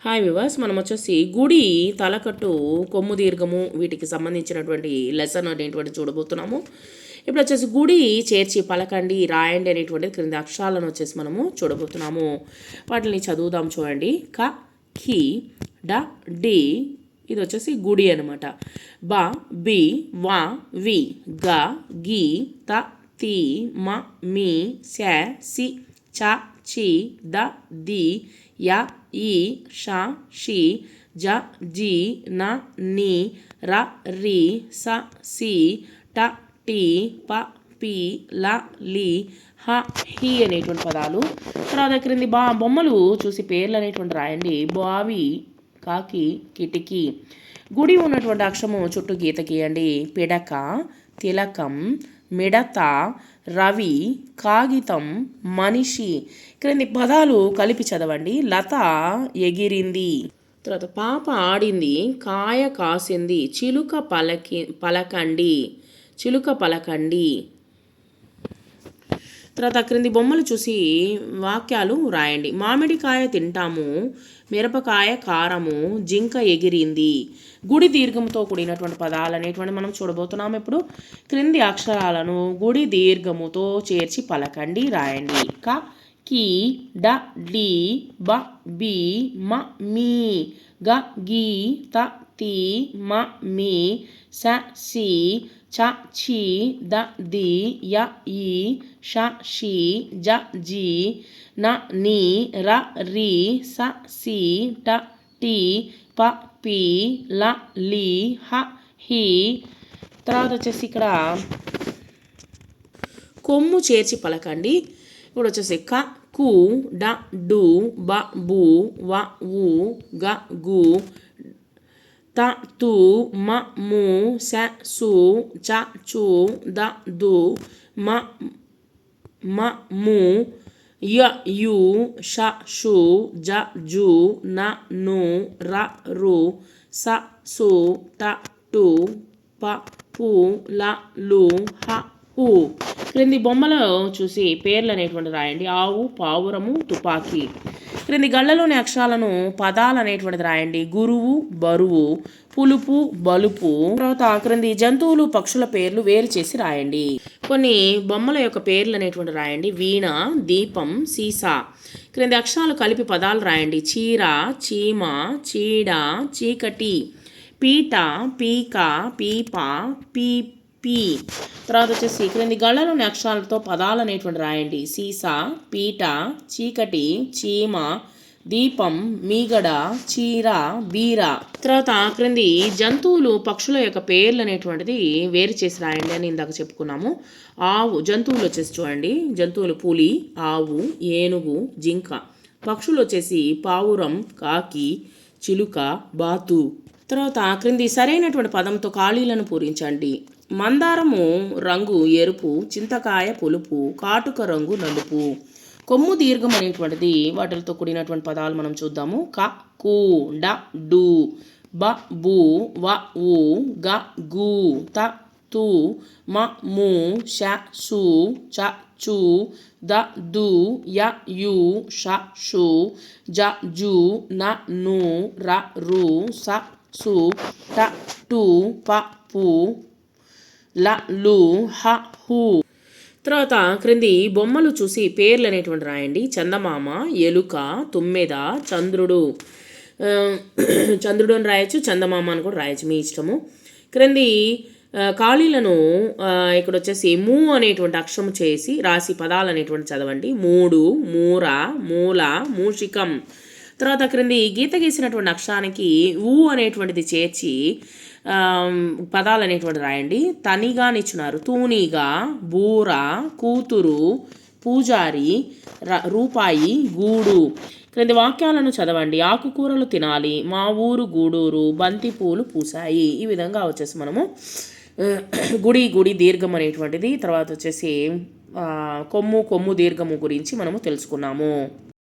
Hi వివాస్ మనం వచ్చేసి గుడి తలకట్టు కొమ్ము దీర్ఘము వీటికి సంబంధించినటువంటి లెసన్ అనేటువంటి చూడబోతున్నాము. ఇప్పుడు వచ్చేసి గుడి చేర్చి పలకండి రాయండి అనేటువంటి క్రింది అక్షరాలను వచ్చేసి మనము చూడబోతున్నాము. వాటిని చదువుదాం చూడండి. క ఖి డ డి. ఇది వచ్చేసి గుడి అనమాట బ బి వా వి గ గి త తి మ మీ శ సి చ చి ద ది య ఈ ష షి జ జి న ని ర రి స సి ట టి ప పి ల లి హ హి అనేటువంటి పదాలు. తర్వాత క్రింది బా బొమ్మలు చూసి పేర్లు అనేటువంటి రాయండి. బావి కాకి కిటికీ. గుడి ఉన్నటువంటి అక్షరము చుట్టూ గీత గీయండి. పిడక తిలకం మిడత రవి కాగితం మనిషి. క్రింది పదాలు కలిపి చదవండి. లత ఎగిరింది. తర్వాత పాప ఆడింది. కాయ కాసింది. చిలుక పలకి పలకండి. చిలుక పలకండి. తర్వాత క్రింది బొమ్మలు చూసి వాక్యాలు రాయండి. మామిడికాయ తింటాము మిరపకాయ కారము జింక ఎగిరింది. గుడి దీర్ఘంతో కూడినటువంటి పదాలు అనేటువంటి మనం చూడబోతున్నాం ఇప్పుడు. క్రింది అక్షరాలను గుడి దీర్ఘముతో చేర్చి పలకండి రాయండి. కా కి డ డి బ బి మ మీ గ గి త తి మ మీ స సి చ చి ద ది య ఈ ష షి జ జి న ని ర రి స సి ట టి ప పి ల లి హ హి. తర్వాత వచ్చేసి ఇక్కడ కొమ్ము చేర్చి పలకండి. ఇప్పుడు వచ్చేసి క కు డ డు బ బు వ వు గ గు త తు మ ము స సు చ చు ద దు మ మ ము య యు ష షు జ జు న ను ర రు స సు ట టు ప పు ల లు హ ఊ క్రింది బొమ్మలో చూసి పేర్లు అనేటువంటి రాయండి. ఆవు పావురము తుపాకీ. క్రింది గళ్ళలోని అక్షరాలను పదాలు అనేటువంటిది రాయండి. గురువు బరువు పులుపు బలుపు. తర్వాత క్రింది జంతువులు పక్షుల పేర్లు వేరు చేసి రాయండి. కొన్ని బొమ్మల యొక్క పేర్లు అనేటువంటి రాయండి. వీణ దీపం సీసా. క్రింది అక్షరాలు కలిపి పదాలు రాయండి. చీర చీమ చీడ చీకటి. పీట పీక పీప పీ పీ. తర్వాత వచ్చేసి క్రింది గళ్ళలోని అక్షరాలతో పదాలు అనేటువంటి రాయండి. సీసా పీట చీకటి చీమ దీపం మీగడ చీర బీర. తర్వాత క్రింది జంతువులు పక్షుల యొక్క పేర్లు అనేటువంటిది వేరు చేసి రాయండి అని ఇందాక చెప్పుకున్నాము. ఆవు జంతువులు వచ్చేసి చూడండి. జంతువులు పులి ఆవు ఏనుగు జింక. పక్షులు వచ్చేసి పావురం కాకి చిలుక బాతు. తర్వాత క్రింది సరైనటువంటి పదంతో ఖాళీలను పూరించండి. మందారము రంగు ఎరుపు చింతకాయ పులుపు కాటుక రంగు నలుపు. కొమ్ము దీర్ఘం అనేటువంటిది వాటితో కూడినటువంటి పదాలు మనం చూద్దాము. క కు డ డు బ బు వ ఉ గ గు త తు మ ము ష సు చ చు ద దు య యు ష షు జ జు న ను ర రు స సు ట టు ప పు ల లు హ హు. తర్వాత క్రింది బొమ్మలు చూసి పేర్లు అనేటువంటి రాయండి. చందమామ ఎలుక తుమ్మెద చంద్రుడు. చంద్రుడు అని రాయొచ్చు చందమామ అని కూడా రాయొచ్చు మీ ఇష్టము. క్రింది ఖాళీలను ఇక్కడ వచ్చేసి మూ అనేటువంటి అక్షరం చేసి రాసి పదాలు అనేటువంటి చదవండి. మూడు మూర మూల మూషికం. తర్వాత క్రింది గీత గీసినటువంటి అక్షరానికి ఊ అనేటువంటిది చేర్చి పదాలు అనేటువంటి రాయండి. తనిగా ఇచ్చినారు తూనిగా బూర కూతురు పూజారి ర- రూపాయి గూడు. క్రింది వాక్యాలను చదవండి. ఆకుకూరలు తినాలి. మా ఊరు గూడూరు బంతి పూలు పూసాయి ఈ విధంగా వచ్చేసి మనము గుడి గుడి దీర్ఘం అనేటువంటిది. తర్వాత వచ్చేసి కొమ్ము కొమ్ము దీర్ఘము గురించి మనము తెలుసుకున్నాము.